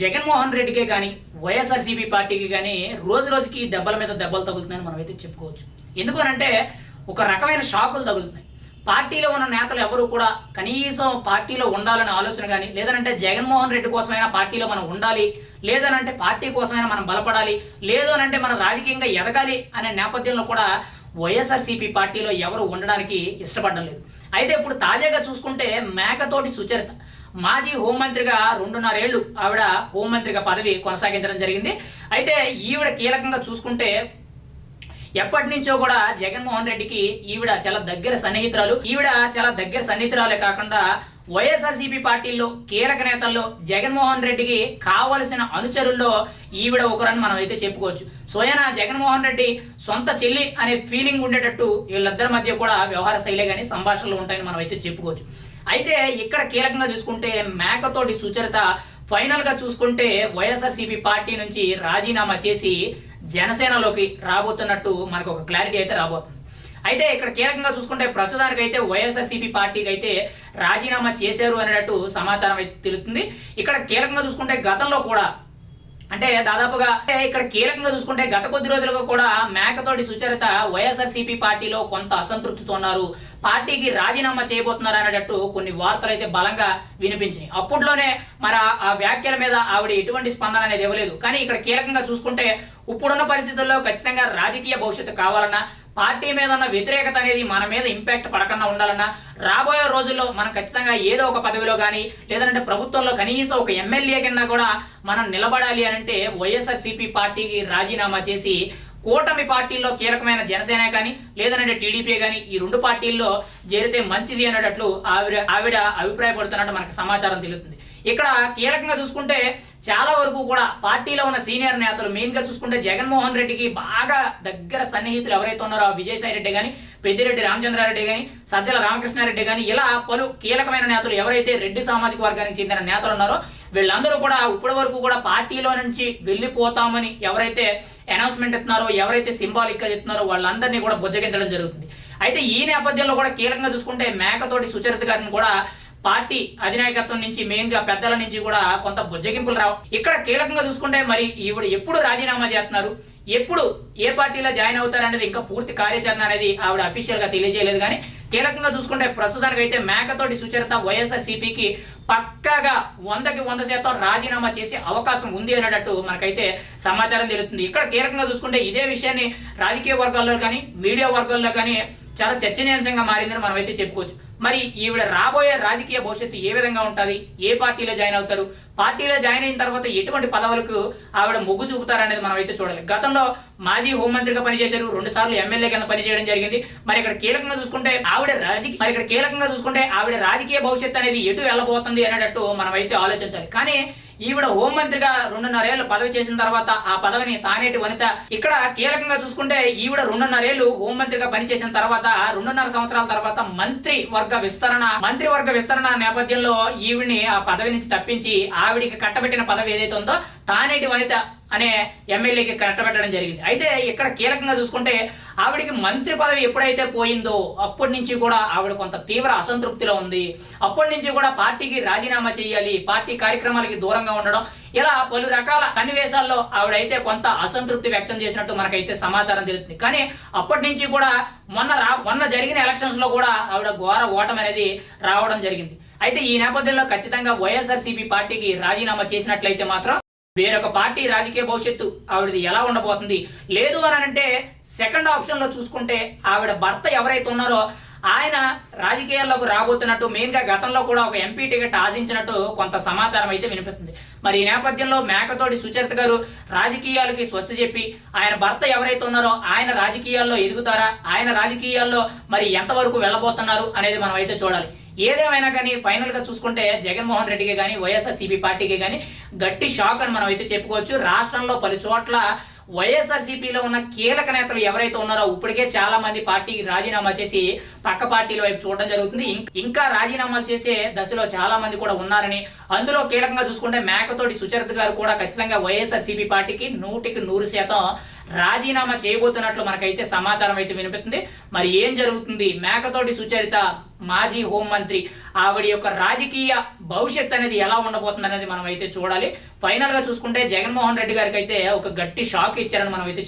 జగన్మోహన్ రెడ్డికే కానీ వైఎస్ఆర్సీపీ పార్టీకి కానీ రోజు రోజుకి దెబ్బల మీద దెబ్బలు తగులుతున్నాయని మనం అయితే చెప్పుకోవచ్చు. ఎందుకనంటే ఒక రకమైన షాకులు తగులుతున్నాయి. పార్టీలో ఉన్న నేతలు ఎవరు కూడా కనీసం పార్టీలో ఉండాలనే ఆలోచన కానీ లేదనంటే జగన్మోహన్ రెడ్డి కోసమైనా పార్టీలో మనం ఉండాలి లేదనంటే పార్టీ కోసమైనా మనం బలపడాలి లేదు అనంటే మనం రాజకీయంగా ఎదగాలి అనే నేపథ్యంలో కూడా వైఎస్ఆర్సీపీ పార్టీలో ఎవరు ఉండడానికి ఇష్టపడడం లేదు. అయితే ఇప్పుడు తాజాగా చూసుకుంటే మేకతోటి సుచరిత మాజీ హోంమంత్రిగా రెండున్నరేళ్ళు ఆవిడ హోంమంత్రిగా పదవి కొనసాగించడం జరిగింది. అయితే ఈవిడ కీలకంగా చూసుకుంటే ఎప్పటి నుంచో కూడా జగన్మోహన్ రెడ్డికి ఈవిడ చాలా దగ్గర సన్నిహితురాలు. ఈవిడ చాలా దగ్గర సన్నిహితురాలే కాకుండా వైఎస్ఆర్సీపీ పార్టీల్లో కీలక నేతల్లో జగన్మోహన్ రెడ్డికి కావలసిన అనుచరుల్లో ఈవిడ ఒకరని మనం అయితే చెప్పుకోవచ్చు. స్వయన జగన్మోహన్ రెడ్డి సొంత చెల్లి అనే ఫీలింగ్ ఉండేటట్టు వీళ్ళిద్దరి మధ్య కూడా వ్యవహార శైలి కానీ సంభాషణలు ఉంటాయని మనం అయితే చెప్పుకోవచ్చు. అయితే ఇక్కడ కీలకంగా చూసుకుంటే మేకతోటి సుచరిత ఫైనల్గా చూసుకుంటే వైఎస్ఆర్సీపీ పార్టీ నుంచి రాజీనామా చేసి జనసేనలోకి రాబోతున్నట్టు మనకు ఒక క్లారిటీ అయితే రాబోతుంది. అయితే ఇక్కడ కీలకంగా చూసుకుంటే ప్రస్తుతానికి అయితే వైఎస్ఆర్సీపీ పార్టీకి అయితే రాజీనామా చేశారు అనేటట్టు సమాచారం అయితే తెలుస్తుంది. ఇక్కడ కీలకంగా చూసుకుంటే గతంలో కూడా అంటే దాదాపుగా అంటే ఇక్కడ కీలకంగా చూసుకుంటే గత కొద్ది రోజులుగా కూడా మేకతోటి సుచరిత వైఎస్ఆర్సీపీ పార్టీలో కొంత అసంతృప్తితో ఉన్నారు. పార్టీకి రాజీనామా చేయబోతున్నారు అనేటట్టు కొన్ని వార్తలు అయితే బలంగా వినిపించినాయి. అప్పట్లోనే మరి ఆ- ఆ వ్యాఖ్యల మీద ఆవిడ ఎటువంటి స్పందన అనేది ఇవ్వలేదు. కానీ ఇక్కడ కీలకంగా చూసుకుంటే ఇప్పుడున్న పరిస్థితుల్లో ఖచ్చితంగా రాజకీయ భవిష్యత్తు కావాలన్నా పార్టీ మీద ఉన్న వ్యతిరేకత అనేది మన మీద ఇంపాక్ట్ పడకుండా ఉండాలన్నా రాబోయే రోజుల్లో మనం ఖచ్చితంగా ఏదో ఒక పదవిలో కానీ లేదంటే ప్రభుత్వంలో కనీసం ఒక ఎమ్మెల్యే కింద కూడా మనం నిలబడాలి అని అంటే వైఎస్ఆర్సీపీ పార్టీకి రాజీనామా చేసి కూటమి పార్టీల్లో కీలకమైన జనసేన కానీ లేదంటే టీడీపీ కానీ ఈ రెండు పార్టీల్లో చేరితే మంచిది అనేటట్లు ఆవిడ ఆవిడ అభిప్రాయపడుతున్నట్టు మనకు సమాచారం తెలుస్తుంది. ఇక్కడ కీలకంగా చూసుకుంటే చాలా వరకు కూడా పార్టీలో ఉన్న సీనియర్ నేతలు మెయిన్గా చూసుకుంటే జగన్మోహన్ రెడ్డికి బాగా దగ్గర సన్నిహితులు ఎవరైతే ఉన్నారో విజయసాయి రెడ్డి కానీ పెద్దిరెడ్డి రామచంద్రారెడ్డి కానీ సజ్జల రామకృష్ణారెడ్డి కానీ ఇలా పలు కీలకమైన నేతలు ఎవరైతే రెడ్డి సామాజిక వర్గానికి చెందిన నేతలు ఉన్నారో వీళ్ళందరూ కూడా ఇప్పటి వరకు కూడా పార్టీలో నుంచి వెళ్ళిపోతామని ఎవరైతే అనౌన్స్మెంట్ ఇస్తున్నారో ఎవరైతే సింబాలిక్గా చెప్తున్నారో వాళ్ళందరినీ కూడా బుజ్జగించడం జరుగుతుంది. అయితే ఈ నేపథ్యంలో కూడా కీలకంగా చూసుకుంటే మేకతోటి సుచరిత గారిని కూడా పార్టీ అధినాయకత్వం నుంచి మెయిన్గా పెద్దల నుంచి కూడా కొంత బుజ్జగింపులు రావు ఇక్కడ కీలకంగా చూసుకుంటే మరి ఈవిడ ఎప్పుడు రాజీనామా చేస్తున్నారు? ఎప్పుడు ఏ పార్టీలో జాయిన్ అవుతారనేది ఇంకా పూర్తి కార్యాచరణ అనేది ఆవిడ అఫీషియల్గా తెలియజేయలేదు. కానీ కీలకంగా చూసుకుంటే ప్రస్తుతానికి అయితే మేకతోటి సుచరిత వైఎస్ఆర్ సిపికి పక్కాగా వందకి వంద శాతం రాజీనామా చేసే అవకాశం ఉంది అనేటట్టు మనకైతే సమాచారం తెలుస్తుంది. ఇక్కడ కీలకంగా చూసుకుంటే ఇదే విషయాన్ని రాజకీయ వర్గాల్లో కానీ మీడియా వర్గాల్లో కానీ చాలా చర్చనీయాంశంగా మారిందని మనం అయితే చెప్పుకోవచ్చు. మరి ఈవిడ రాబోయే రాజకీయ భవిష్యత్తు ఏ విధంగా ఉంటుంది? ఏ పార్టీలో జాయిన్ అవుతారు? పార్టీలో జాయిన్ అయిన తర్వాత ఎటువంటి పదవులకు ఆవిడ మొగ్గు చూపుతారనేది మనం అయితే చూడాలి. గతంలో మాజీ హోంమంత్రిగా పనిచేశారు రెండు సార్లు ఎమ్మెల్యే కింద పనిచేయడం జరిగింది. మరి ఇక్కడ కీలకంగా చూసుకుంటే ఆవిడ రాజకీయ మరి ఇక్కడ కీలకంగా చూసుకుంటే ఆవిడ రాజకీయ భవిష్యత్తు అనేది ఎటు వెళ్ళబోతుంది అనేటట్టు మనం అయితే ఆలోచించాలి. కానీ ఈవిడ హోంమంత్రిగా రెండున్నరేళ్ళు పదవి చేసిన తర్వాత ఆ పదవిని తానేటి వనిత ఇక్కడ కీలకంగా చూసుకుంటే ఈవిడ రెండున్నరేళ్ళు హోంమంత్రిగా పనిచేసిన తర్వాత రెండున్నర సంవత్సరాల తర్వాత మంత్రి వర్గ విస్తరణ మంత్రి వర్గ విస్తరణ నేపథ్యంలో ఈవిడిని ఆ పదవి నుంచి తప్పించి ఆవిడికి కట్టబెట్టిన పదవి ఏదైతే ఉందో తానేటి వనిత అనే ఎమ్మెల్యేకి కట్టబెట్టడం జరిగింది. అయితే ఇక్కడ కీలకంగా చూసుకుంటే ఆవిడికి మంత్రి పదవి ఎప్పుడైతే పోయిందో అప్పటి నుంచి కూడా ఆవిడ కొంత తీవ్ర అసంతృప్తిలో ఉంది. అప్పటి నుంచి కూడా పార్టీకి రాజీనామా చేయాలి పార్టీ కార్యక్రమాలకి దూరంగా ఉండడం ఇలా పలు రకాల సన్నివేశాల్లో ఆవిడైతే కొంత అసంతృప్తి వ్యక్తం చేసినట్టు మనకైతే సమాచారం తెలుస్తుంది. కానీ అప్పటి నుంచి కూడా మొన్న రా మొన్న జరిగిన ఎలక్షన్స్లో కూడా ఆవిడ ఘోర ఓటమి అనేది రావడం జరిగింది. అయితే ఈ నేపథ్యంలో ఖచ్చితంగా వైఎస్ఆర్సీపీ పార్టీకి రాజీనామా చేసినట్లయితే మాత్రం వేరొక పార్టీ రాజకీయ భవిష్యత్తు ఆవిడది ఎలా ఉండబోతుంది? లేదు అని అంటే సెకండ్ ఆప్షన్లో చూసుకుంటే ఆవిడ భర్త ఎవరైతే ఉన్నారో ఆయన రాజకీయాల్లోకి రాబోతున్నట్టు మెయిన్గా గతంలో కూడా ఒక ఎంపీ టికెట్ ఆశించినట్టు కొంత సమాచారం అయితే వినిపిస్తుంది. మరి ఈ నేపథ్యంలో మేకతోటి సుచరిత గారు రాజకీయాలకి స్వస్తి చెప్పి ఆయన భర్త ఎవరైతే ఉన్నారో ఆయన రాజకీయాల్లో ఎదుగుతారా? ఆయన రాజకీయాల్లో మరి ఎంతవరకు వెళ్ళబోతున్నారు అనేది మనం అయితే చూడాలి. ఏదేమైనా కానీ ఫైనల్గా చూసుకుంటే జగన్మోహన్ రెడ్డికి కానీ వైఎస్ఆర్సీపీ పార్టీకి కానీ గట్టి షాక్ అని మనం అయితే చెప్పుకోవచ్చు. రాష్ట్రంలో పలు చోట్ల వైఎస్ఆర్సీపీలో ఉన్న కీలక నేతలు ఎవరైతే ఉన్నారో ఇప్పటికే చాలా మంది పార్టీ రాజీనామా చేసి పక్క పార్టీల వైపు చూడడం జరుగుతుంది. ఇంకా రాజీనామాలు చేసే దశలో చాలా మంది కూడా ఉన్నారని అందులో కీలకంగా చూసుకుంటే మేకతోటి సుచరిత గారు కూడా ఖచ్చితంగా వైఎస్ఆర్సీపీ పార్టీకి నూటికి నూరు శాతం రాజీనామా చేయబోతున్నట్లు మనకైతే సమాచారం అయితే వినిపిస్తుంది. మరి ఏం జరుగుతుంది? మేకతోటి సుచరిత మాజీ హోంమంత్రి ఆవిడ యొక్క రాజకీయ భవిష్యత్ అనేది ఎలా ఉండబోతుంది అనేది మనం అయితే చూడాలి. ఫైనల్గా చూసుకుంటే జగన్మోహన్ రెడ్డి గారికి అయితే ఒక గట్టి షాక్ ఇచ్చారని మనం అయితే